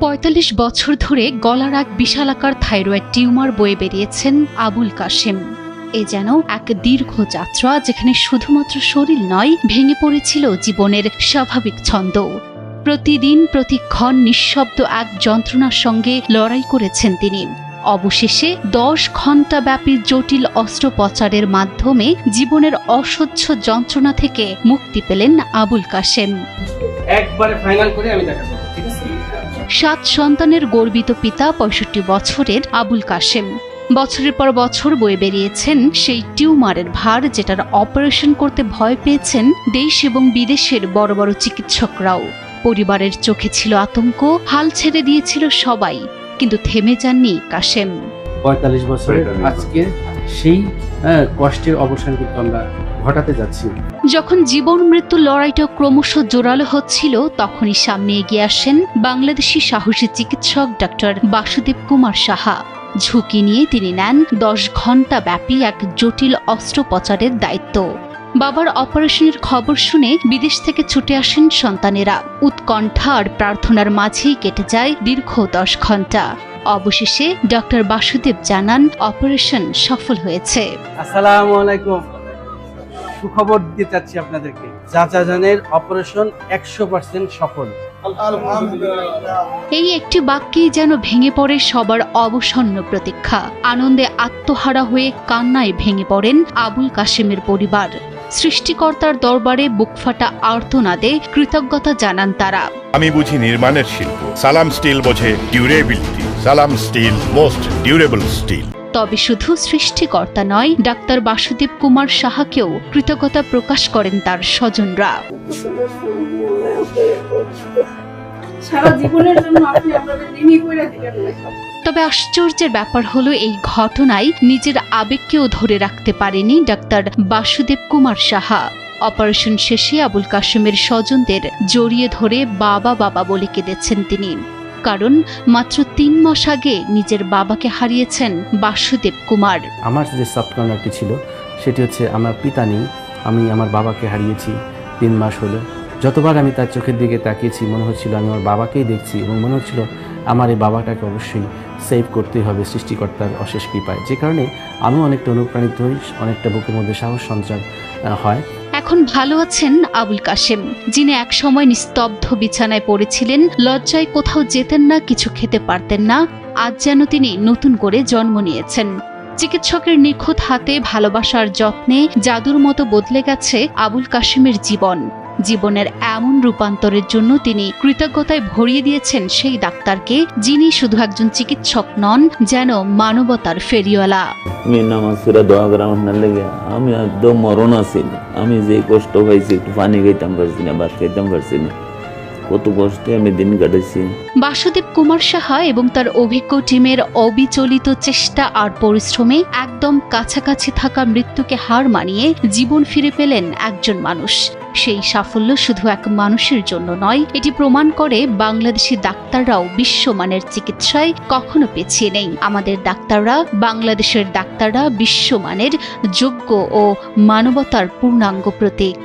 পঁয়তাল্লিশ বছর ধরে গলার এক বিশালাকার থাইরয়েড টিউমার বয়ে বেরিয়েছেন আবুল কাশেম। এ যেন এক দীর্ঘ যাত্রা যেখানে শুধুমাত্র শরীর নয়, ভেঙে পড়েছিল জীবনের স্বাভাবিক ছন্দ। প্রতিদিন প্রতিক্ষণ নিঃশব্দ এক যন্ত্রণার সঙ্গে লড়াই করেছেন তিনি। অবশেষে দশ ঘণ্টা ব্যাপী জটিল অস্ত্রোপচারের মাধ্যমে জীবনের অসহ্য যন্ত্রণা থেকে মুক্তি পেলেন আবুল কাশেম। একবারে ফাইনাল করে আমি দেখা করব ঠিক আছে সাত সন্তানের গর্বিত পিতা পঁয়ষট্টি বছরের আবুল কাশেম। বছরের পর বছর বয়ে বেরিয়েছেন সেই টিউমারের ভার যেটার অপারেশন করতে ভয় পেয়েছেন দেশ এবং বিদেশের বড় বড় চিকিৎসকরাও। পরিবারের চোখে ছিল আতঙ্ক হাল ছেড়ে দিয়েছিল সবাই কিন্তু থেমে যাননি কাশেম। পঁয়তাল্লিশ বছরের আজকে সেই হ্যাঁ, কষ্টের অবসান কিন্তু আমরা ঘটাতে যাচ্ছি যখন জীবন মৃত্যু লড়াইটা ক্রমশ জোরালো হচ্ছিল তখনই সামনে এগিয়ে আসেন বাংলাদেশি সাহসী চিকিৎসক ডক্টর বাসুদেব কুমার সাহা। ঝুঁকি নিয়ে তিনি নেন দশ ঘণ্টা ব্যাপী এক জটিল অস্ত্রোপচারের দায়িত্ব। বাবার অপারেশনের খবর শুনে বিদেশ থেকে ছুটে আসেন সন্তানেরা। উৎকণ্ঠা আর প্রার্থনার মাঝেই কেটে যায় দীর্ঘ দশ ঘণ্টা অবশেষে ডক্টর বাসুদেব জানান অপারেশন সফল হয়েছে। আসসালামু আলাইকুম। সুখবর দিতে চাচ্ছি আপনাদেরকে। চাচা জানের অপারেশন একশো পার্সেন্ট সফল। এই একটি বাক্যেই যেন ভেঙে পড়ে সবার অবসন্ন প্রতীক্ষা। আনন্দে আত্মহারা হয়ে কান্নায় ভেঙে পড়েন আবুল কাশেমের পরিবার। সৃষ্টিকর্তার দরবারে বুকফাটা আর্তনাদে কৃতজ্ঞতা জানান তারা। আমি বুঝি নির্মাণের শিল্প। সালাম স্টিল বোঝে ডিউরেবিলিটি। সালাম স্টিল মোস্ট ডিউরেবল স্টিল। তবে শুধু সৃষ্টিকর্তা নয় ডাক্তার বাসুদেব কুমার সাহাকেও কৃতজ্ঞতা প্রকাশ করেন তার স্বজনরা। সারা জীবনের জন্য আপনি আপনাদের ঋণী করে দিলেন তবে আশ্চর্যের ব্যাপার হলো এই ঘটনায় নিজের আবেগকেও ধরে রাখতে পারেনি ডাক্তার বাসুদেব কুমার সাহা। অপারেশন শেষে আবুল কাশেমের স্বজনদের জড়িয়ে ধরে বাবা বাবা বলে কেঁদেছেন তিনি। কারণ মাত্র তিন মাস আগে নিজের বাবাকে হারিয়েছেন বাসুদেব কুমার। আমার যে সফট ছিল, সেটি হচ্ছে আমার পিতা নেই, আমি আমার বাবাকে হারিয়েছি তিন মাস হলো। যতবার আমি তার চোখের দিকে তাকিয়েছি, মনে হচ্ছিল আমি আমার বাবাকেই দেখছি এবং মনে হচ্ছিল আমার এই বাবাটাকে অবশ্যই সেভ করতেই হবে, সৃষ্টিকর্তার অশেষ কৃপায়। যে কারণে আমি অনেকটা অনুপ্রাণিত হই, অনেকটা বুকের মধ্যে সাহস সঞ্চার হয়। এখন ভালো আছেন আবুল কাশেম, যিনি একসময় নিস্তব্ধ বিছানায় পড়েছিলেন, লজ্জায় কোথাও যেতেন না, কিছু খেতে পারতেন না, আজ যেন তিনি নতুন করে জন্ম নিয়েছেন। চিকিৎসকের নিখুঁত হাতে ভালোবাসার যত্নে জাদুর মতো বদলে গেছে আবুল কাশেমের জীবন। জীবনের এমন রূপান্তরের জন্য তিনি কৃতজ্ঞতায় ভরিয়ে দিয়েছেন সেই ডাক্তারকে যিনি শুধু একজন চিকিৎসক নন যেন মানবতার ফেরিওয়ালা। আমি নামাজ পড়ে দোয়া করা আপনার লেগে আমি একদম মরণ আমি যে কষ্ট পাইছি একটু পানি খাইতাম পারছি না ভাত খাইতাম পারছি না। কত কষ্টে আমি দিন কাটাইছি। বাসুদেব কুমার সাহা এবং তার অভিজ্ঞ টিমের অবিচলিত চেষ্টা আর পরিশ্রমে একদম কাছাকাছি থাকা মৃত্যুকে হার মানিয়ে জীবন ফিরে পেলেন একজন মানুষ। সেই সাফল্য শুধু এক মানুষের জন্য নয়, এটি প্রমাণ করে বাংলাদেশি ডাক্তাররাও বিশ্বমানের চিকিৎসায় কখনো পেছিয়ে নেই। আমাদের ডাক্তাররা, বাংলাদেশের ডাক্তাররা বিশ্বমানের যোগ্য ও মানবতার পূর্ণাঙ্গ প্রতীক।